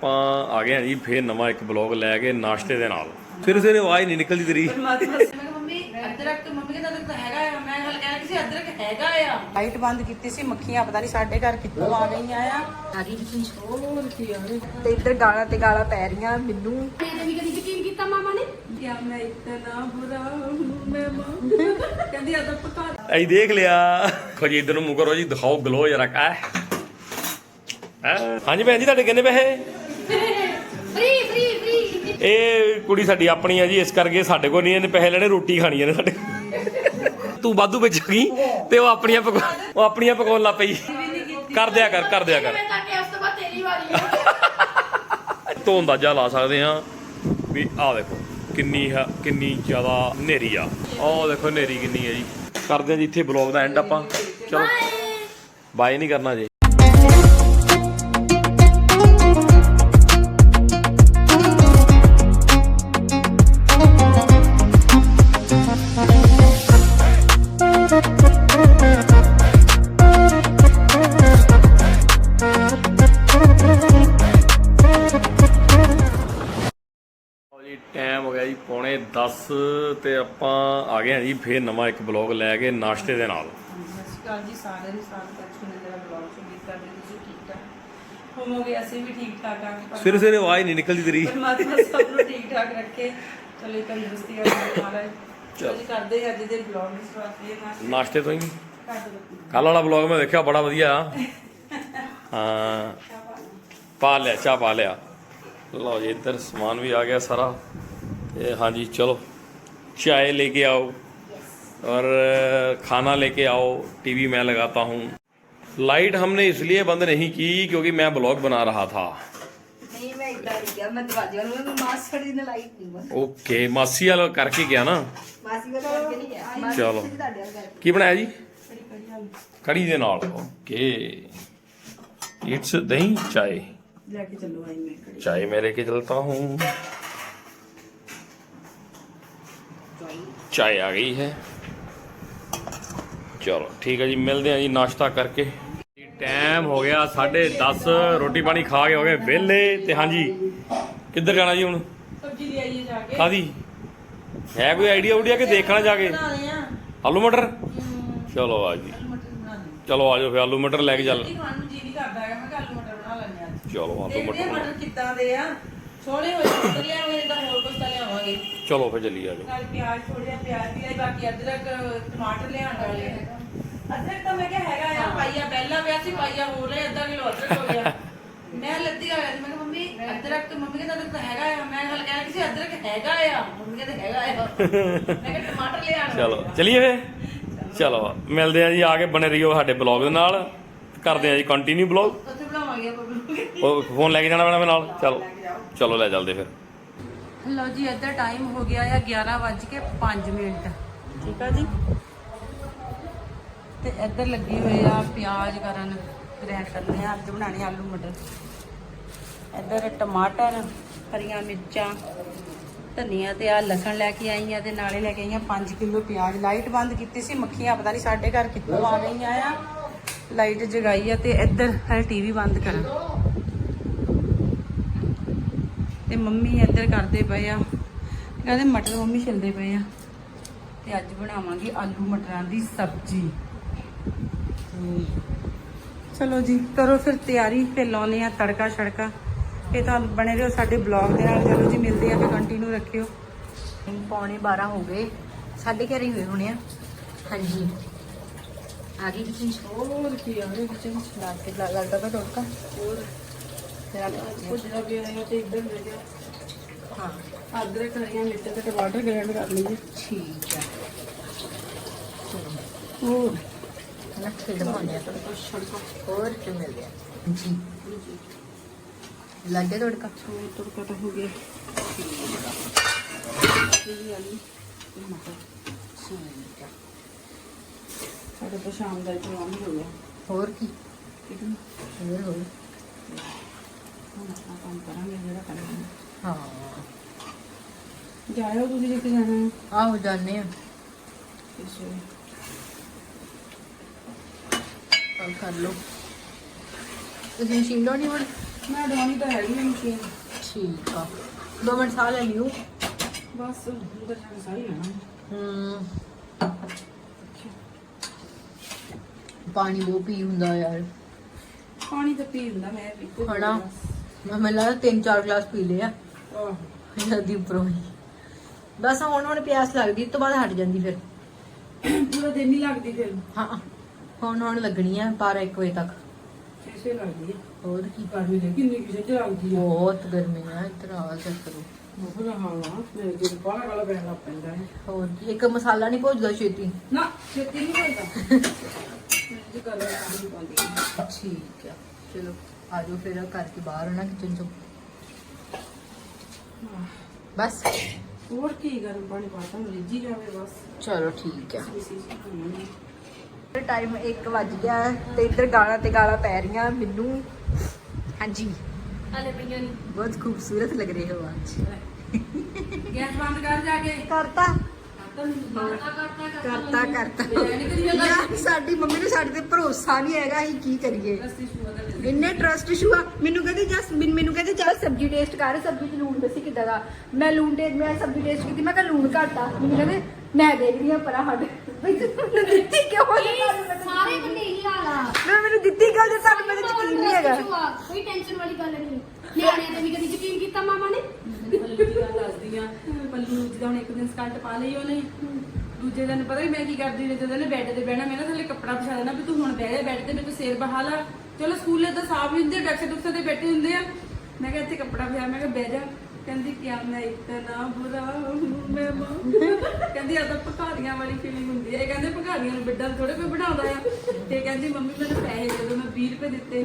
ਆਪਾਂ ਆ ਗਏ ਹਾਂ ਜੀ ਫੇਰ ਨਵਾਂ ਇੱਕ ਬਲੌਗ ਲੈ ਕੇ ਨਾਸ਼ਤੇ ਦੇ ਨਾਲ। ਫਿਰ ਸਵੇਰੇ ਆਵਾਜ਼ ਨਹੀਂ ਨਿਕਲਦੀ ਤੇਰੀ। ਪਰਮਾਤਮਾ ਮੈਂ ਕਿਹਾ ਮੰਮੀ ਅਦਰਕ ਤੇ ਮੰਮੀ ਕਹਿੰਦਾ ਅਦਰਕ ਤਾਂ ਹੈਗਾ ਆ। ਮੈਂ ਹਲ ਕਹਿਣਾ ਕਿ ਸੀ ਅਦਰਕ ਹੈਗਾ ਆ। ਲਾਈਟ ਬੰਦ ਕੀਤੀ ਸੀ ਮੱਖੀਆਂ ਪਤਾ ਨਹੀਂ ਸਾਡੇ ਘਰ ਕਿੱਥੋਂ ਆ ਗਈਆਂ ਆ। ਆ ਗਈ ਹੋਰ ਕੀ ਆ ਤੇ ਇੱਧਰ ਗਾਲਾਂ ਤੇ ਗਾਲਾਂ ਪੈ ਰਹੀਆਂ ਮੈਨੂੰ। ਮੇਰੇ ਵੀ ਕਦੀ ਯਕੀਨ ਕੀਤਾ ਮਾਮਾ ਨੇ? ਯਾ ਮੈਂ ਇਤਨਾ ਬੁਰਾ ਹੂੰ ਮੈਂ ਮਾਂ ਕਹਿੰਦੀ ਆ ਤਾਂ ਪਕਾ ਐ ਦੇਖ ਲਿਆ। ਖੋ ਜੀ ਇਧਰ ਨੂੰ ਮੂੰਹ ਕਰੋ ਜੀ ਦਿਖਾਓ ਗਲੋ ਜਰਾ ਕਾ। ਹਾਂਜੀ ਭੈਣ ਜੀ ਤੁਹਾਡੇ ਕਿੰਨੇ ਪੈਸੇ? ਇਹ ਕੁੜੀ ਸਾਡੀ ਆਪਣੀ ਆ ਜੀ ਇਸ ਕਰਕੇ ਸਾਡੇ ਕੋਲ ਨਹੀਂ ਇਹਨੇ ਪੈਸੇ ਲੈਣੇ ਰੋਟੀ ਖਾਣੀ ਇਹਨੇ ਸਾਡੇ ਤੂੰ ਵਾਧੂ ਵਿੱਚ ਗਈ ਤੇ ਉਹ ਆਪਣੀਆਂ ਪਕਾ ਉਹ ਆਪਣੀਆਂ ਪਕਾਉਣ ਲੱਗ ਪਈ। ਕਰ ਦਿਆ ਕਰ ਕਰ ਦਿਆ ਕਰ। ਮੈਂ ਕਰਕੇ ਉਸ ਤੋਂ ਬਾਅਦ ਤੇਰੀ ਵਾਰੀ ਹੈ ਤੋਂ ਅੰਦਾਜ਼ਾ ਲਾ ਸਕਦੇ ਆ ਵੀ ਆਹ ਦੇਖੋ ਕਿੰਨੀ ਹੈ ਕਿੰਨੀ ਜ਼ਿਆਦਾ ਹਨੇਰੀ ਆ। ਆਹ ਦੇਖੋ ਹਨੇਰੀ ਕਿੰਨੀ ਹੈ ਜੀ। ਕਰਦੇ ਆ ਜੀ ਇੱਥੇ ਬਲੌਗ ਦਾ ਐਂਡ ਆਪਾਂ। ਚਲੋ। ਬਾਏ ਨਹੀਂ ਕਰਨਾ ਜੀ। 10 ਤੇ ਆਪਾਂ ਆ ਗਏ ਹਾਂ ਜੀ ਫੇਰ ਨਵਾਂ ਇੱਕ ਬਲੌਗ ਲੈ ਕੇ ਨਾਸ਼ਤੇ ਦੇ ਨਾਲ। ਸਤਿ ਸ਼੍ਰੀ ਅਕਾਲ ਜੀ ਸਾਰਿਆਂ ਨੂੰ ਸਾਥ ਦਾ ਬਲੌਗ ਸੁਣੀਤ ਕਰਦੇ ਤੁਸੀਂ ਠੀਕ ਠਾਕ? ਹੋਵੋਗੇ ਅਸੀਂ ਵੀ ਠੀਕ ਠਾਕ ਆ ਸਵੇਰੇ ਸਵੇਰੇ ਆਵਾਜ਼ ਨਹੀਂ ਨਿਕਲਦੀ ਤੇਰੀ। ਪਰਮਾਤਮਾ ਸਭ ਨੂੰ ਠੀਕ ਠਾਕ ਰੱਖੇ। ਚਲੋ ਤੰਦਰੁਸਤੀ ਆ ਮਹਾਰਾਜ ਚਲੋ। ਜੀ ਕਰਦੇ ਹਾਂ ਅੱਜ ਦੇ ਬਲੌਗ ਦੀ ਸ਼ੁਰੂਆਤ ਇਹ ਨਾਲ ਨਾਸ਼ਤੇ ਤੋਂ ਹੀ। ਕੱਲ ਵਾਲਾ ਬਲੌਗ ਮੈਂ ਦੇਖਿਆ ਬੜਾ ਵਧੀਆ। ਹਾਂ। ਪਾ ਲਿਆ ਚਾਹ ਪਾ ਲਿਆ। ਲਓ ਜੀ ਇੱਧਰ ਸਮਾਨ ਵੀ ਆ ਗਿਆ ਸਾਰਾ। ਤੇ ਹਾਂਜੀ ਚਲੋ चाय लेके आओ और खाना लेके आओ टीवी मैं लगाता हूँ लाइट हमने इसलिए बंद नहीं की क्योंकि मैं ब्लॉग बना रहा था ओके मासी वाल करके गया ना चलो की बनाया जी ਕੜੀ ਦੇ ਨਾਲ ਓਕੇ ਇਟਸ ਦਹੀਂ ਚਾਏ ਲੈ ਕੇ ਚੱਲੋ ਆਈ ਮੈਂ ਕੜੀ ਚਾਏ ਮੈਂ ਲੈ ਕੇ ਚਲਤਾ ਹੂੰ ਚਾਹ ਆ ਗਈ ਹੈ। ਚਲੋ ਠੀਕ ਹੈ ਜੀ ਮਿਲਦੇ ਆ ਜੀ ਨਾਸ਼ਤਾ ਕਰਕੇ। ਟਾਈਮ ਹੋ ਗਿਆ 10:30 ਰੋਟੀ ਪਾਣੀ ਖਾ ਕੇ ਹੋ ਗਏ ਵਿਹਲੇ ਤੇ ਹਾਂਜੀ ਕਿੱਧਰ ਜਾਣਾ ਜੀ ਹੁਣ? ਸਬਜ਼ੀ ਦੀ ਆਈਏ ਜਾ ਕੇ। ਕਾਦੀ ਹੈ ਕੋਈ ਆਈਡੀਆ ਉਡੀਆ ਕਿ ਦੇਖਣਾ ਜਾ ਕੇ? ਆਲੂ ਮਟਰ ਚਲੋ ਆ ਜੀ। ਚਲੋ ਆ ਜਾਓ ਫੇ ਆਲੂ ਮਟਰ ਲੈ ਕੇ ਚੱਲ। ਚਲੋ ਆਲੂ ਮਟਰ ਕਿੱਦਾਂ ਦੇ ਆ। ਸੋਹਣੇ ਹੋਏ ਕੁੱਤਰ ਲਿਆ ਚਲੋ ਫਿਰ ਚੱਲੀ ਆ ਜਾਓ। ਨਾਲ ਪਿਆਜ਼ ਥੋੜੇ ਜਿਹਾ ਪਿਆਜ਼ ਵੀ ਆਈ ਬਾਕੀ ਅਦਰਕ ਟਮਾਟਰ ਲਿਆਉਣ ਵਾਲੇ ਆ। ਅਦਰਕ ਤਾਂ ਮੈਂ ਕਿਹਾ ਹੈਗਾ ਆ ਪਾਈਆ ਪਹਿਲਾਂ ਪਿਆ ਸੀ ਪਾਈਆ ਹੋਰ ਲੈ ਅੱਧਾ ਕਿਲੋ ਅਦਰਕ ਹੋ ਗਿਆ। ਮੈਂ ਲੱਦੀ ਆ ਗਈ ਮੈਂ ਕਿਹਾ ਮੰਮੀ ਅਦਰਕ ਤੇ ਮੰਮੀ ਕਹਿੰਦਾ ਅਦਰਕ ਤਾਂ ਹੈਗਾ ਆ। ਮੈਂ ਹਲ ਕਹਿਣਾ ਕਿ ਸੀ ਅਦਰਕ ਹੈਗਾ ਆ। ਮੰਮੀ ਕਹਿੰਦੇ ਹੈਗਾ ਆ। ਮੈਂ ਕਿਹਾ ਟਮਾਟਰ ਲਿਆਉਣ ਚਲੋ ਚਲਿਏ ਫੇ ਚਲੋ। ਮਿਲਦੇ ਆ ਜੀ ਆ ਕੇ ਬਣੇ ਰਹੀਓ ਸਾਡੇ ਬਲੌਗ ਦੇ ਨਾਲ। ਕਰਦੇ ਆ ਜੀ ਕੰਟੀਨਿਊ ਬਲੌਗ। ਉੱਥੇ ਬਣਾਵਾਂਗੇ ਆਪਾਂ ਬਿਲਕੁਲ ਉਹ ਫੋਨ ਲੈ ਕੇ ਜਾਣਾ ਪੈਣਾ ਮੇਰੇ ਨਾਲ। ਚਲੋ ਚਲੋ ਲੈ ਚੱਲਦੇ ਫਿਰ। ਲਓ ਜੀ ਇੱਧਰ ਟਾਈਮ ਹੋ ਗਿਆ ਆ 11:05 ਮਿੰਟ। ਠੀਕ ਆ ਜੀ। ਤੇ ਇੱਧਰ ਲੱਗੀ ਹੋਈ ਆ ਪਿਆਜ਼ ਕਰਨ ਗ੍ਰੈਂਡ ਕਰਨੇ ਆ ਅੱਜ ਬਣਾਣੇ ਆਲੂ ਮਟਰ। ਇੱਧਰ ਟਮਾਟਰ ਹਰੀਆਂ ਮਿਰਚਾਂ ਧਨੀਆ ਤੇ ਆ ਲਸਣ ਲੈ ਕੇ ਆਈ ਆ ਤੇ ਨਾਲੇ ਲੈ ਕੇ ਆਈ ਆ 5 ਕਿਲੋ ਪਿਆਜ਼। ਲਾਈਟ ਬੰਦ ਕੀਤੀ ਸੀ ਮੱਖੀਆਂ ਪਤਾ ਨਹੀਂ ਸਾਡੇ ਘਰ ਕਿੱਥੋਂ ਆ ਗਈਆਂ ਆ। ਲਾਈਟ ਜਗਾਈ ਆ ਤੇ ਇੱਧਰ ਹੈ ਟੀਵੀ ਬੰਦ ਕਰਾਂ ਤੇ ਮੰਮੀ ਇੱਧਰ ਕਰਦੇ ਪਏ ਆ। ਕਹਿੰਦੇ ਮਟਰ ਮੰਮੀ ਛਿਲਦੇ ਪਏ ਆ। ਤੇ ਅੱਜ ਬਣਾਵਾਂਗੇ ਆਲੂ ਮਟਰਾਂ ਦੀ ਸਬਜ਼ੀ। ਤੇ ਚਲੋ ਜੀ ਕਰੋ ਫਿਰ ਤਿਆਰੀ ਫਿਰ ਲਾਉਨੇ ਆ ਤੜਕਾ ਛੜਕਾ। ਇਹ ਤਾਂ ਬਣੇ ਰਹੋ ਸਾਡੇ ਬਲੌਗ ਦੇ ਨਾਲ। ਚਲੋ ਜੀ ਮਿਲਦੇ ਆ ਫਿਰ ਕੰਟੀਨਿਊ ਰੱਖਿਓ। ਪੌਣੇ 12 ਹੋ ਗਏ। ਸਾਡੇ ਘਰੇ ਹੀ ਹੋਏ ਹੋਣੇ ਆ। ਹਾਂਜੀ। ਆ ਗਈ ਕਿਚਨ ਹੋਰ ਕੀ ਆ ਗਈ ਕਿਚਨ ਲਾ ਕੇ ਲਾ ਲੱਗਦਾ ਤਾਂ ਟੋਟਕਾ ਹੋਰ। ਹਾਂ ਅਦਰਕ ਹਰੀਆਂ ਮਿਰਚਾਂ ਤੇ ਟਮਾਟਰ ਗ੍ਰਾਈਂਡ ਕਰ ਲਈਏ। ਠੀਕ ਹੈ ਹੋਰ? ਨਾ ਫਿਰ ਬਣਿਆ ਤਾਂ ਹੋਰ ਕੀ ਮਿਲ ਗਿਆ? ਜੀ। ਲੱਗੇ ਤੜਕਾ ਛੋੜ ਤੜਕਾ ਤਾਂ ਹੋ ਗਿਆ। ਇਹ ਆਲੂ ਤੇ ਮਟਰ ਠੀਕ ਆ। ਸਾਡੇ ਤਾਂ ਸ਼ਾਮ ਦਾ ਇੰਤਜ਼ਾਮ ਹੋ ਗਿਆ। ਹੋਰ ਕੀ? ਠੀਕ ਹੈ ਹੋਰ। ਹੁਣ ਆਪਣਾ ਕੰਮ ਕਰਾਂਗੇ ਜਿਹੜਾ ਕਰਨਾ ਹੈ। ਹਾਂ ਜਾਇਓ ਤੁਸੀਂ ਜਿੱਥੇ ਜਾਣਾ ਹੈ। ਆਹੋ ਜਾਣੇ ਆ ਕਿਸੇ ਕਰ ਲਓ। ਤੁਸੀਂ ਮਸ਼ੀਨ ਲਾਉਣੀ ਹੁਣ? ਮੈਂ ਡਵਾਉਣੀ ਤਾਂ ਹੈਗੀ ਆ ਮਸ਼ੀਨ। ਠੀਕ ਆ। ਦੋ ਮਿੰਟ ਸਾਹ ਲੈ ਲਿਓ। ਬਸ ਉਧਰ ਜਾ ਕੇ ਸਾਰੀ ਲੈਣਾ। ਹਮ ਪਾਣੀ ਬਹੁਤ ਪੀ ਹੁੰਦਾ ਯਾਰ। ਪਾਣੀ ਤਾਂ ਪੀ ਹੁੰਦਾ ਮੈਂ ਪੀਤੇ ਹਨਾ? ਮੈਂ ਮੈਨੂੰ ਲੱਗਦਾ ਤਿੰਨ ਚਾਰ ਗਲਾਸ ਪੀ ਲਿਆ ਆਹ। ਜਲਦੀ ਉੱਪਰੋਂ ਹੀ। ਬਸ ਹੁਣ ਹੁਣ ਪਿਆਸ ਲੱਗਦੀ ਇਸ ਤੋਂ ਬਾਅਦ ਹਟ ਜਾਂਦੀ ਫਿਰ। ਪੂਰਾ ਦਿਨ ਨਹੀਂ ਲੱਗਦੀ ਫਿਰ। ਹਾਂ। ਹੁਣ ਹੁਣ ਲੱਗਣੀ ਆ 12 1 ਵਜੇ ਤੱਕ। ਐਸੇ ਲੱਗਦੀ ਹੈ ਹੋਰ ਕੀ ਗਰਮੀ ਦੇ ਕਿੰਨੀ ਕਿਸੇ ਚ ਲੱਗਦੀ ਆ? ਬਹੁਤ ਗਰਮੀ ਆ ਆ ਚੈੱਕ ਕਰੋ। ਬਹੁਤ ਹਾਲ ਆ ਮੇਰੇ ਦਿਲ ਬਾਹਰ ਵਾਲਾ ਪੈਣ ਲੱਗ ਪੈਂਦਾ ਹੈ। ਹੋਰ ਕੀ ਇੱਕ ਮਸਾਲਾ ਨਹੀਂ ਭੁੱਜਦਾ ਛੇਤੀ? ਨਾ ਛੇਤੀ ਨਹੀਂ ਹਾਂ। ਠੀਕ ਆ ਚਲੋ। ਆ ਜਾਓ ਫਿਰ ਕਰਕੇ ਬਾਹਰ ਆਣਾ ਕਿਚਨ ਚੋਂ। ਬਸ। ਹੋਰ ਕੀ ਗਰਮ ਪਾਣੀ ਪਾਤਾ ਰਿੱਝੀ ਜਾਵੇ ਬਸ। ਚਲੋ ਠੀਕ ਆ। ਟਾਈਮ 1 ਵੱਜ ਗਿਆ ਤੇ ਇੱਧਰ ਗਾਲਾਂ ਤੇ ਗਾਲਾਂ ਪੈ ਰਹੀਆਂ ਮੈਨੂੰ। ਹਾਂਜੀ। ਹਲੇ ਪਈਆਂ ਨਹੀਂ ਬਹੁਤ ਖੂਬਸੂਰਤ ਲੱਗ ਰਹੇ ਹੋ ਅੱਜ। ਗੈਸ ਬੰਦ ਕਰ ਜਾ ਕੇ। ਕਰਤਾ। ਕਰਤਾ ਕਰਤਾ ਯਾਰ ਸਾਡੀ ਮੰਮੀ ਨੂੰ ਸਾਡੇ ਤੇ ਭਰੋਸਾ ਨਹੀਂ ਹੈਗਾ ਅਸੀਂ ਕੀ ਕਰੀਏ। ਇੰਨੇ ਟਰਸਟ ਇਸ਼ੂ ਆ। ਮੈਨੂੰ ਕਹਿੰਦੇ ਜਸ ਮੈਨੂੰ ਕਹਿੰਦੇ ਚੱਲ ਸਬਜ਼ੀ ਟੇਸਟ ਕਰ ਸਬਜ਼ੀ ਚ ਲੂਣ ਦੱਸੀ ਕਿੱਦਾਂ ਦਾ। ਮੈਂ ਲੂਣ ਟੇਸਟ ਮੈਂ ਸਬਜ਼ੀ ਟੇਸਟ ਕੀਤੀ ਮੈਂ ਕਿਹਾ ਲੂਣ ਘੱਟ ਆ। ਮੈਨੂੰ ਕਹਿੰਦੇ ਮੈਂ ਦੇਖਦੀ ਆ ਪਰਾ ਹੱਡ। ਬਈ ਤੂੰ ਮੈਨੂੰ ਦਿੱਤੀ ਕਿਉਂ ਤੁਹਾਨੂੰ ਸਾਰੇ ਬੰਦੇ ਇਹੀ ਹਾਲ ਆ। ਮੈਂ ਮੈਨੂੰ ਦਿੱਤੀ ਕਿਉਂ ਜੇ ਤੁਹਾਨੂੰ ਮੇਰੇ ਯਕੀਨ ਨਹੀਂ ਹੈਗਾ। ਕੋਈ ਟੈਨਸ਼ਨ ਵਾਲੀ ਗੱਲ ਨਹੀਂ। ਨਿਆਣਿਆਂ ਤੇ ਵੀ ਕਦੀ ਯਕੀਨ ਕੀਤਾ ਮਾਮਾ ਨੇ? ਪੱਲੂ ਦੀ ਗੱਲ ਦੱਸਦੀ ਆ ਪੱਲੂ ਜਿੱਦਾਂ ਹੁਣ ਇੱਕ ਦਿਨ ਸਕਲਟ ਪਾ ਲਈ ਉਹਨੇ ਦੂਜੇ ਦਿਨ ਪਤਾ ਹੀ ਮੈਂ ਕੀ ਕਰਦੀ ਨੇ ਜਦੋਂ ਨੇ ਬੈੱਡ ਤੇ ਬਹਿਣਾ ਮੈਂ ਨਾ ਥੱਲੇ ਕੱਪੜਾ ਵਿਛਾ ਦੇਣਾ ਵੀ ਤੂੰ ਹੁਣ ਬਹਿ ਜਾ ਬੈੱਡ ਤੇ ਮੇਰੇ ਤੋਂ ਸਿਰ ਬਹਾ ਲਾ। ਚਲੋ ਸਕੂਲੇ ਤਾਂ ਸਾਫ਼ ਹੀ ਹੁੰਦੇ ਡੈਕਸ ਡੁਕਸ ਤੇ ਬੈਠੇ ਹੁੰਦੇ ਆ। ਮੈਂ ਕਿਹਾ ਇੱਥੇ ਕੱਪੜਾ ਵਿਛਾ ਮੈਂ ਕਿਹਾ ਬਹਿ ਜਾ। ਕਹਿੰਦੀ, ਕਿਆ ਮੈਂ ਇਤਨਾ ਬੁਰਾ ਹੂੰ, ਮੈਂ ਮਾਂ ਕਹਿੰਦੀ ਆ ਤਾਂ ਭਖਾਰੀਆਂ ਵਾਲੀ ਫੀਲਿੰਗ ਹੁੰਦੀ ਹੈ ਇਹ ਕਹਿੰਦੇ, ਭਖਾਰੀਆਂ ਨੂੰ ਬਿੱਡਾਂ ਥੋੜੇ ਕੋਈ ਬਣਾਉਂਦਾ ਆ। ਤੇ ਕਹਿੰਦੀ, ਮੰਮੀ, ਮੈਨੂੰ ਪੈਸੇ ਦੇ ਦਿਓ, ਮੈਂ 20 ਰੁਪਏ ਦਿੱਤੇ।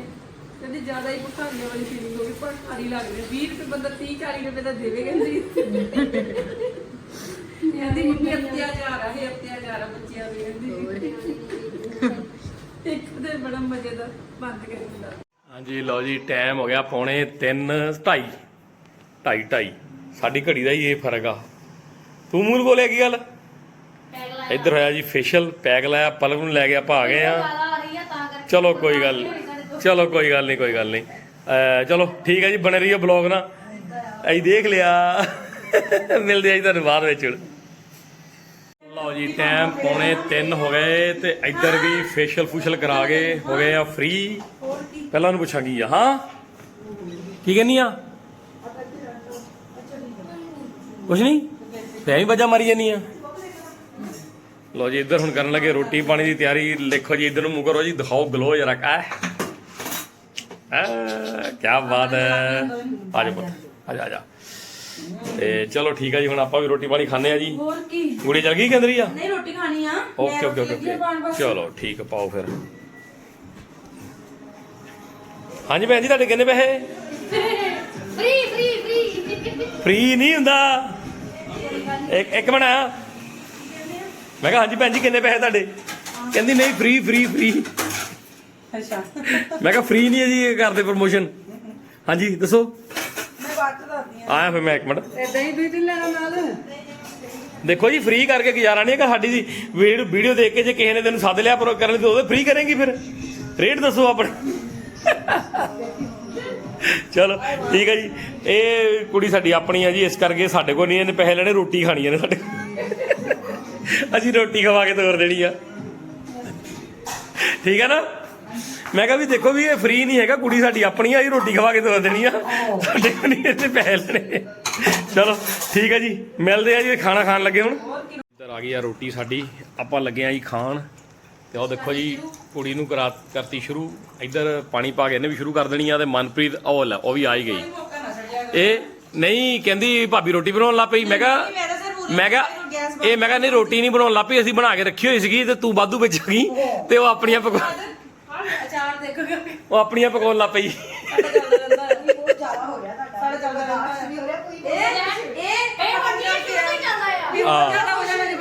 ਕਹਿੰਦੀ, ਜ਼ਿਆਦਾ ਹੀ ਭਖਾਰੀਆਂ ਵਾਲੀ ਫੀਲਿੰਗ ਹੋ ਗਈ, ਭਖਾਰੀ ਲੱਗ ਰਹੀ 20 ਰੁਪਏ ਬੰਦਾ 30 40 ਰੁਪਏ ਦਾ ਦੇਵੇ ਕਹਿੰਦੀ। ਕਹਿੰਦੀ, ਮੰਮੀ, ਅਤਿਆਚਾਰ ਆ, ਇਹ ਅਤਿਆਚਾਰ ਆ ਬੱਚਿਆਂ ਦੇ। ਕਹਿੰਦੀ। ਇੱਕ ਤੇ ਬੜਾ ਮਜ਼ੇ ਦਾ ਬੰਦ ਕਰ ਦਿੰਦਾ ਹਾਂਜੀ ਲਓ ਜੀ ਟਾਈਮ ਹੋ ਗਿਆ ਪੌਣੇ 3 2:30 ਢਾਈ ਢਾਈ। ਸਾਡੀ ਘੜੀ ਦਾ ਹੀ ਇਹ ਫ਼ਰਕ ਆ। ਤੂੰ ਮੂਲ ਬੋਲਿਆ ਕੀ ਗੱਲ? ਪੈਗ ਲਾਇਆ। ਇੱਧਰ ਹੋਇਆ ਜੀ ਫੇਸ਼ੀਅਲ ਪੈਕ ਲਾਇਆ ਪਲਕ ਨੂੰ ਲੈ ਕੇ ਆਪਾਂ ਆ ਗਏ ਆ। ਚਲੋ ਕੋਈ ਗੱਲ। ਚਲੋ ਕੋਈ ਗੱਲ ਨਹੀਂ ਕੋਈ ਗੱਲ ਨਹੀਂ। ਚਲੋ ਠੀਕ ਹੈ ਜੀ ਬਣੇ ਰਹੀਓ ਬਲੌਗ ਨਾ ਅਸੀਂ ਦੇਖ ਲਿਆ। ਮਿਲਦੇ ਆ ਜੀ ਤੁਹਾਨੂੰ ਬਾਅਦ ਵਿੱਚ। ਲਓ ਜੀ ਟਾਈਮ ਪੌਣੇ 3 ਹੋ ਗਏ ਤੇ ਇੱਧਰ ਵੀ ਫੇਸ਼ੀਅਲ ਫੂਸ਼ਲ ਕਰਾ ਕੇ ਹੋ ਗਏ ਆ ਫ੍ਰੀ ਪਹਿਲਾਂ ਉਹਨੂੰ ਪੁੱਛਾਂਗੀ ਆ, ਹਾਂ? ਕੀ ਕਹਿੰਨੀ ਆ? ਕੁਛ ਨਹੀਂ ਤੈਂ ਹੀ ਵਜਾ ਮਾਰੀ ਜਾਨੀ ਆ। ਲਓ ਜੀ, ਇੱਧਰ ਹੁਣ ਕਰਨ ਲੱਗੇ ਰੋਟੀ ਪਾਣੀ ਦੀ ਤਿਆਰੀ। ਲਿਖੋ ਜੀ, ਇੱਧਰ ਨੂੰ ਮੂੰਹ ਕਰੋ ਜੀ, ਦਿਖਾਓ ਗਲੋ ਜਰਾ ਕਾ। ਆ ਕੀ ਬਾਤ ਹੈ। ਆ ਜਾ ਪੁੱਤ, ਆ ਜਾ ਆ ਜਾ। ਤੇ ਚਲੋ ਠੀਕ ਆ ਜੀ ਹੁਣ ਆਪਾਂ ਵੀ ਰੋਟੀ ਪਾਣੀ ਖਾਣੇ ਆ ਜੀ। ਹੋਰ ਕੀ? ਗੁੜੀ ਚਲ ਗਈ ਕਹਿੰਦਰੀ ਆ? ਨਹੀਂ ਰੋਟੀ ਖਾਣੀ ਆ। Okay okay okay. ਚਲੋ ਠੀਕ ਪਾਓ ਫਿਰ। ਹਾਂਜੀ ਭੈਣ ਜੀ ਤੁਹਾਡੇ ਕਿੰਨੇ ਪੈਸੇ? Free free free. ਫ੍ਰੀ ਨਹੀਂ ਹੁੰਦਾ। ਇੱਕ ਇੱਕ ਮਿੰਟ ਆ। ਮੈਂ ਕਿਹਾ ਹਾਂਜੀ ਭੈਣ ਜੀ ਕਿੰਨੇ ਪੈਸੇ ਤੁਹਾਡੇ? ਕਹਿੰਦੀ ਨਹੀਂ ਫ੍ਰੀ ਫ੍ਰੀ ਫ੍ਰੀ। ਅੱਛਾ। ਮੈਂ ਕਿਹਾ ਫ੍ਰੀ ਨਹੀਂ ਹੈ ਜੀ ਇਹ ਕਰਦੇ ਪ੍ਰੋਮੋਸ਼ਨ ਹਾਂਜੀ ਦੱਸੋ। ਆਇਆ ਫਿਰ ਮੈਂ ਇੱਕ ਮਿੰਟ। ਇਦਾਂ ਹੀ ਤੇ ਲੈਣਾ ਨਾਲ? ਦੇਖੋ ਜੀ ਫ੍ਰੀ ਕਰਕੇ ਗੁਜ਼ਾਰਾ ਨਹੀਂ ਹੈਗਾ ਸਾਡੀ ਦੀ। ਵੀਡੀਓ ਦੇਖ ਕੇ ਜੇ ਕਿਸੇ ਨੇ ਤੈਨੂੰ ਸੱਦ ਲਿਆ ਪਰ ਕਰਨ ਲਈ ਤਾਂ ਉਹਦੇ ਫ੍ਰੀ ਕਰੇਂਗੀ ਫਿਰ। ਰੇਟ ਦੱਸੋ ਆਪਣਾ। ਚਲੋ ਠੀਕ ਹੈ ਜੀ। ਇਹ ਕੁੜੀ ਸਾਡੀ ਆਪਣੀ ਆ ਜੀ ਇਸ ਕਰਕੇ ਸਾਡੇ ਕੋਲ ਨਹੀਂ ਇਹਨੇ ਪੈਸੇ ਲੈਣੇ ਰੋਟੀ ਖਾਣੀ ਇਹਨੇ ਸਾਡੇ। ਅਸੀਂ ਰੋਟੀ ਖਵਾ ਕੇ ਤੋਰ ਦੇਣੀ ਆ। ਠੀਕ ਹੈ ਨਾ? ਮੈਂ ਕਿਹਾ ਵੀ ਦੇਖੋ ਵੀ ਇਹ ਫ੍ਰੀ ਨਹੀਂ ਹੈਗਾ, ਕੁੜੀ ਸਾਡੀ ਆਪਣੀ ਆ, ਇਹ ਰੋਟੀ ਖਵਾ ਕੇ ਤੋਰ ਦੇਣੀ ਆ। ਸਾਡੇ ਕੋਲ ਨਹੀਂ ਇਹਨੇ ਪੈਸੇ ਲੈਣੇ। ਚਲੋ, ਠੀਕ ਹੈ ਜੀ, ਮਿਲਦੇ ਆ ਜੀ, ਖਾਣਾ ਖਾਣ ਲੱਗੇ ਹੁਣ। ਇੱਧਰ ਆ ਗਈ ਆ ਰੋਟੀ ਸਾਡੀ, ਆਪਾਂ ਲੱਗੇ ਆ ਜੀ ਖਾਣ। ਤੇ ਉਹ ਦੇਖੋ ਜੀ, ਕੁੜੀ ਨੂੰ ਕਰਾ, ਕਰਤੀ ਸ਼ੁਰੂ। ਇੱਧਰ ਪਾਣੀ ਪਾ ਕੇ ਇਹਨੇ ਵੀ ਸ਼ੁਰੂ ਕਰ ਦੇਣੀ ਆ ਤੇ ਮਨਪ੍ਰੀਤ ਉਹ ਲੈ ਉਹ ਵੀ ਆ ਹੀ ਗਈ। ਇਹ ਨਹੀਂ, ਕਹਿੰਦੀ ਭਾਬੀ ਰੋਟੀ ਬਣਾਉਣ ਲੱਗ ਪਈ। ਮੈਂ ਕਿਹਾ ਮੈਂ ਕਿਹਾ, ਇਹ ਮੈਂ ਕਿਹਾ, ਨਹੀਂ, ਰੋਟੀ ਨਹੀਂ ਬਣਾਉਣ ਲੱਗ ਪਈ, ਅਸੀਂ ਬਣਾ ਕੇ ਰੱਖੀ ਹੋਈ ਸੀਗੀ ਤੇ ਤੂੰ ਵਾਧੂ ਵਿੱਚ ਗਈ ਤੇ ਉਹ ਆਪਣੀਆਂ ਪਕਾ ਉਹ ਆਪਣੀਆਂ ਪਕਾਉਣ ਲੱਗ ਪਈ। ਇਹ ਤੋਂ ਹੀ।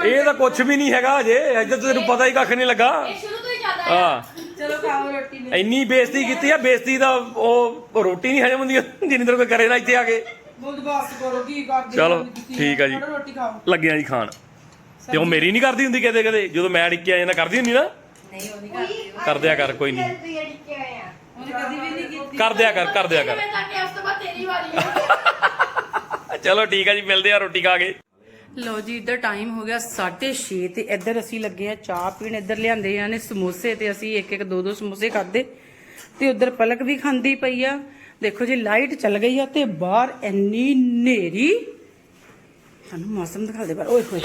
ਇਹ ਕੁਝ ਵੀ ਨਹੀਂ ਹੈਗਾ ਅਜੇ ਅਜੇ ਤਾਂ ਤੈਨੂੰ ਪਤਾ ਹੀ ਕੱਖ ਨਹੀਂ ਲੱਗਾ। ਇਹ ਸ਼ੁਰੂ ਤੋਂ ਹੀ ਚੱਲਦਾ ਆ। ਆ ਚਲੋ ਖਾਓ ਰੋਟੀ ਨੇ ਇੰਨੀ ਬੇਇੱਜ਼ਤੀ ਕੀਤੀ ਆ ਬੇਇੱਜ਼ਤੀ ਦਾ ਉਹ ਰੋਟੀ ਨਹੀਂ ਹਜਮ ਹੁੰਦੀ ਜਿੰਨੀ ਦੇਰ ਕੋਈ ਕਰੇ ਨਾ ਇੱਥੇ ਆ ਕੇ। ਬੋਲ ਬਾਸ ਕਰੋ ਕੀ ਕਰਦੀ ਚਲੋ ਠੀਕ ਆ ਜੀ। ਚਲੋ ਰੋਟੀ ਖਾਓ। ਲੱਗਿਆ ਜੀ ਖਾਣ। ਤੇ ਉਹ ਮੇਰੀ ਨਹੀਂ ਕਰਦੀ ਹੁੰਦੀ ਕਦੇ ਕਦੇ ਜਦੋਂ ਮੈਂ ਡਿੱਕਿਆ ਜਾਂਦਾ ਕਰਦੀ ਹੁੰਦੀ ਨਾ। ਨਹੀਂ ਉਹ ਨਹੀਂ ਕਰਦੀ ਕਰਦਿਆ ਕਰ ਕੋਈ ਨਹੀਂ। ਉਹਨੇ ਕਦੀ ਵੀ ਨਹੀਂ ਕੀਤੀ। ਕਰ ਦਿਆ ਕਰ ਕਰ ਦਿਆ ਕਰ। ਮੈਂ ਕਰਕੇ ਉਸ ਤੋਂ ਬਾਅਦ ਤੇਰੀ ਵਾਰੀ ਹੈ ਚਲੋ ਠੀਕ ਆ ਜੀ ਮਿਲਦੇ ਆ ਰੋਟੀ ਖਾ ਕੇ। ਲਓ ਜੀ ਇੱਧਰ ਟਾਈਮ ਹੋ ਗਿਆ 6:30 ਤੇ ਇੱਧਰ ਅਸੀਂ ਲੱਗੇ ਆ ਚਾਹ ਪੀਣ। ਇੱਧਰ ਲਿਆਂਦੇ ਆ ਨੇ ਸਮੋਸੇ ਤੇ ਅਸੀਂ ਇੱਕ ਇੱਕ ਦੋ ਦੋ ਸਮੋਸੇ ਖਾਦੇ ਤੇ ਉਧਰ ਪਲਕ ਵੀ ਖਾਂਦੀ ਪਈ ਆ। ਦੇਖੋ ਜੀ ਲਾਈਟ ਚੱਲ ਗਈ ਆ ਤੇ ਬਾਹਰ ਇੰਨੀ ਹਨੇਰੀ। ਸਾਨੂੰ ਮੌਸਮ ਦਿਖਾ ਦੇ ਪਰ ਓਏ ਹੋਏ।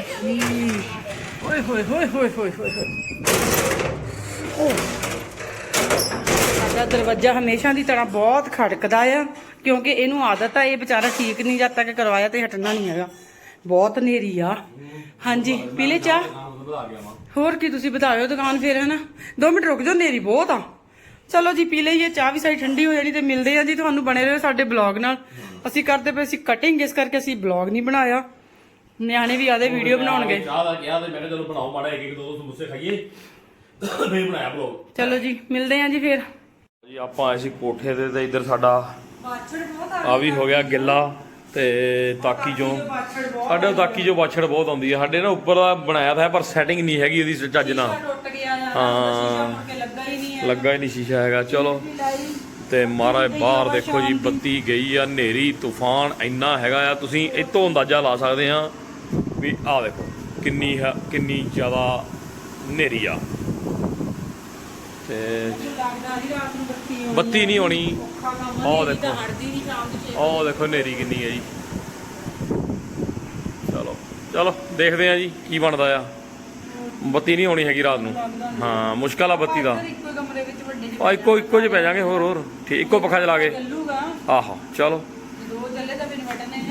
ਦੇਖੋ ਓਏ ਹੋਏ ਹੋਏ ਹੋਏ ਹੋਏ ਹੋਏ ਹੋਏ ਸਾਡਾ ਦਰਵਾਜ਼ਾ ਹਮੇਸ਼ਾ ਦੀ ਤਰ੍ਹਾਂ ਬਹੁਤ ਖੜਕਦਾ ਆ, ਕਿਉਂਕਿ ਇਹਨੂੰ ਆਦਤ ਆ, ਇਹ ਵਿਚਾਰਾ ਠੀਕ ਨਹੀਂ ਜਦ ਤੱਕ ਕਰਵਾਇਆ ਤੇ ਹਟਣਾ ਨਹੀਂ ਹੈਗਾ। ਬਹੁਤ ਹਨੇਰੀ ਆ। ਹਾਂਜੀ ਪੀਲੇ ਚਾਹ। ਹੋਰ ਕੀ ਤੁਸੀਂ ਬਤਾਓ ਦੁਕਾਨ ਫੇਰ ਹੈ ਨਾ 2 ਮਿੰਟ ਰੁਕ ਜਾਓ, ਹਨੇਰੀ ਬਹੁਤ ਆ। ਚਲੋ ਜੀ, ਪੀ ਲਈਏ, ਚਾਹ ਵੀ ਸਾਡੀ ਠੰਡੀ ਹੋ ਜਾਣੀ ਤੇ ਮਿਲਦੇ ਆ ਜੀ ਤੁਹਾਨੂੰ ਬਣੇ ਰਹੋ ਸਾਡੇ ਬਲੌਗ ਨਾਲ। ਅਸੀਂ ਕਰਦੇ ਪਏ ਸੀ ਕਟਿੰਗ ਇਸ ਕਰਕੇ ਅਸੀਂ ਬਲੌਗ ਨਹੀਂ ਬਣਾਇਆ। ਨਿਆਣੇ ਵੀ ਆਦੇ ਵੀਡੀਓ ਬਣਾਉਣਗੇ। ਚਾਹ ਦਾ ਕਿਹਾ ਤੇ ਮੈਂ ਕਿਹਾ ਚਲੋ ਬਣਾਓ ਮਾੜਾ ਇੱਕ ਇੱਕ ਦੋ ਦੋ ਸਮੋਸੇ ਖਾਈਏ। ਫੇਰ ਬਣਾਇਆ ਬਲੌਗ ਚਲੋ ਜੀ ਮਿਲਦੇ ਆ ਜੀ ਫੇਰ। ਜੀ ਆਪਾਂ ਆਏ ਸੀ ਕੋਠੇ ਤੇ ਤੇ ਇੱਧਰ ਸਾਡਾ ਬਾਛੜ ਬਹੁਤ ਆ ਵੀ ਹੋ ਗਿਆ ਗਿੱਲਾ ਤੇ ਤਾਕੀ ਚੋਂ। ਸਾਡੇ ਤਾਕੀ ਚੋਂ ਬਾਛੜ ਬਹੁਤ ਆਉਂਦੀ ਹੈ ਸਾਡੇ ਨਾ ਉੱਪਰ ਦਾ ਬਣਾਇਆ ਤਾਂ ਹੈ ਪਰ ਸੈਟਿੰਗ ਨਹੀਂ ਹੈਗੀ ਇਹਦੀ ਚੱਜ ਨਾਲ। ਟੁੱਟ ਗਿਆ ਯਾਰ ਹਾਂ। ਸ਼ੀਸ਼ਾ ਮੁੜ ਕੇ ਲੱਗਾ ਹੀ ਨਹੀਂ ਹੈ ਲੱਗਾ ਹੀ ਨਹੀਂ ਸ਼ੀਸ਼ਾ ਹੈਗਾ ਚਲੋ। ਤੇ ਮਹਾਰਾਜ ਬਾਹਰ ਦੇਖੋ ਜੀ ਬੱਤੀ ਗਈ ਆ ਹਨੇਰੀ ਤੂਫਾਨ ਇੰਨਾ ਹੈਗਾ ਆ ਤੁਸੀਂ ਇਤੋਂ ਅੰਦਾਜ਼ਾ ਲਾ ਸਕਦੇ ਆ ਵੀ ਆਹ ਦੇਖੋ ਕਿੰਨੀ ਹੈ ਕਿੰਨੀ ਜ਼ਿਆਦਾ ਹਨੇਰੀ ਆ। ਤੇ ਲੱਗਦਾ ਨਹੀਂ ਰਾਤ ਨੂੰ ਬੱਤੀ ਨਹੀਂ ਹੋਣੀ ਆਹ ਦੇਖੋ। ਉਹ ਦੇਖੋ ਹਨੇਰੀ ਕਿੰਨੀ ਹੈ ਜੀ। ਚਲੋ ਚਲੋ ਦੇਖਦੇ ਆ ਜੀ ਕੀ ਬਣਦਾ ਆ। ਬੱਤੀ ਨਹੀਂ ਹੋਣੀ ਹੈਗੀ ਰਾਤ ਨੂੰ। ਹਾਂ ਮੁਸ਼ਕਲ ਆ ਬੱਤੀ ਦਾ। ਵਜੇ। ਇੱਕੋ ਕਮਰੇ ਵਿੱਚ ਵੱਡੇ ਜਿਹੇ ਆ ਇੱਕੋ ਇੱਕੋ ਜਿਹੇ ਪੈ ਜਾਾਂਗੇ ਹੋਰ ਹੋਰ। ਠੀਕ ਇੱਕੋ ਪੱਖਾ ਚਲਾ ਕੇ। ਆਹੋ ਚਲੋ।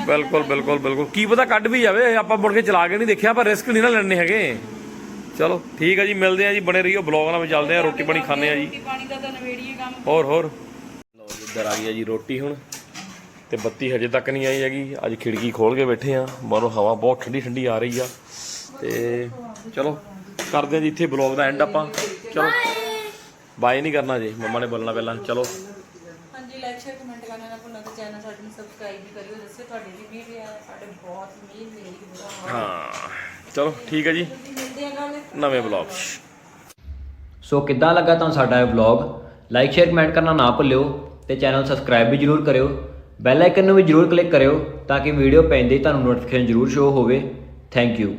ਬਿਲਕੁਲ ਬਿਲਕੁਲ ਬਿਲਕੁਲ। ਕੀ ਪਤਾ ਕੱਢ ਵੀ ਜਾਵੇ ਆਪਾਂ ਮੁੜ ਕੇ ਚਲਾ ਕੇ ਨਹੀਂ ਦੇਖਿਆ ਪਰ ਰਿਸਕ ਨਹੀਂ ਨਾ ਲੈਣੇ ਹੈਗੇ। ਚਲੋ ਠੀਕ ਆ ਜੀ ਮਿਲਦੇ ਆ ਜੀ ਬਣੇ ਰਹੀਓ ਬਲੌਗ ਨਾਲ ਵੀ ਚੱਲਦੇ ਆ ਰੋਟੀ ਪਾਣੀ ਖਾਣੇ ਆ ਜੀ। ਰੋਟੀ ਪਾਣੀ ਦਾ ਤਾਂ ਨਵੇੜੀਏ ਕੰਮ। ਹੋਰ ਹੋਰ। ਲਓ ਜੀ ਇੱਧਰ ਆ ਗਈ ਆ ਜੀ ਰੋਟੀ ਹੁਣ ਤੇ ਬੱਤੀ ਹਜੇ ਤੱਕ ਨਹੀਂ ਆਈ ਹੈਗੀ। ਅੱਜ ਖਿੜਕੀ ਖੋਲ ਕੇ ਬੈਠੇ ਆ ਬਾਹਰੋਂ ਹਵਾ ਬਹੁਤ ਠੰਡੀ ਠੰਡੀ ਆ ਰਹੀ ਆ। ਤੇ ਚਲੋ ਕਰਦੇ ਆ ਜੀ ਇੱਥੇ ਬਲੌਗ ਦਾ ਐਂਡ ਆਪਾਂ। ਚਲੋ ਬਾਏ ਨਹੀਂ ਕਰਨਾ ਜੀ ਮੰਮਾ ਨੇ ਬੋਲਣਾ ਪਹਿਲਾਂ। ਚਲੋ ਲਾਈਕ ਸ਼ੇਅਰ ਕਮੈਂਟ ਕਰਨਾ ਨਾ ਭੁੱਲਣਾ ਤੇ ਚੈਨਲ ਸਾਡੇ ਨੂੰ ਸਬਸਕ੍ਰਾਈਬ ਵੀ ਕਰਿਓ ਦੱਸਿਓ ਤੁਹਾਡੀ ਵੀ ਵੀ ਹੈ ਸਾਡੇ ਬਹੁਤ ਮਿਹਰ ਮੇਰੀ ਬੁਰਾ ਹਾਂ ਚਲੋ ਠੀਕ ਹੈ ਜੀ। ਮਿਲਦੇ ਆ ਗੱਲ ਨਵੇਂ ਬਲੌਗ 'ਚ ਸੋ ਕਿੱਦਾਂ ਲੱਗਾ ਤੁਹਾਨੂੰ ਸਾਡਾ ਇਹ ਵਲੌਗ ਲਾਈਕ ਸ਼ੇਅਰ ਕਮੈਂਟ ਕਰਨਾ ਨਾ ਭੁੱਲਿਓ ਤੇ ਚੈਨਲ ਸਬਸਕ੍ਰਾਈਬ ਵੀ ਜਰੂਰ ਕਰਿਓ। ਬੈਲ ਆਈਕਨ ਨੂੰ ਵੀ ਜਰੂਰ ਕਲਿੱਕ ਕਰਿਓ ਤਾਂ ਕਿ ਵੀਡੀਓ ਪੈਂਦੇ ਹੀ ਤੁਹਾਨੂੰ ਨੋਟੀਫਿਕੇਸ਼ਨ ਜਰੂਰ ਸ਼ੋ ਹੋਵੇ। Thank you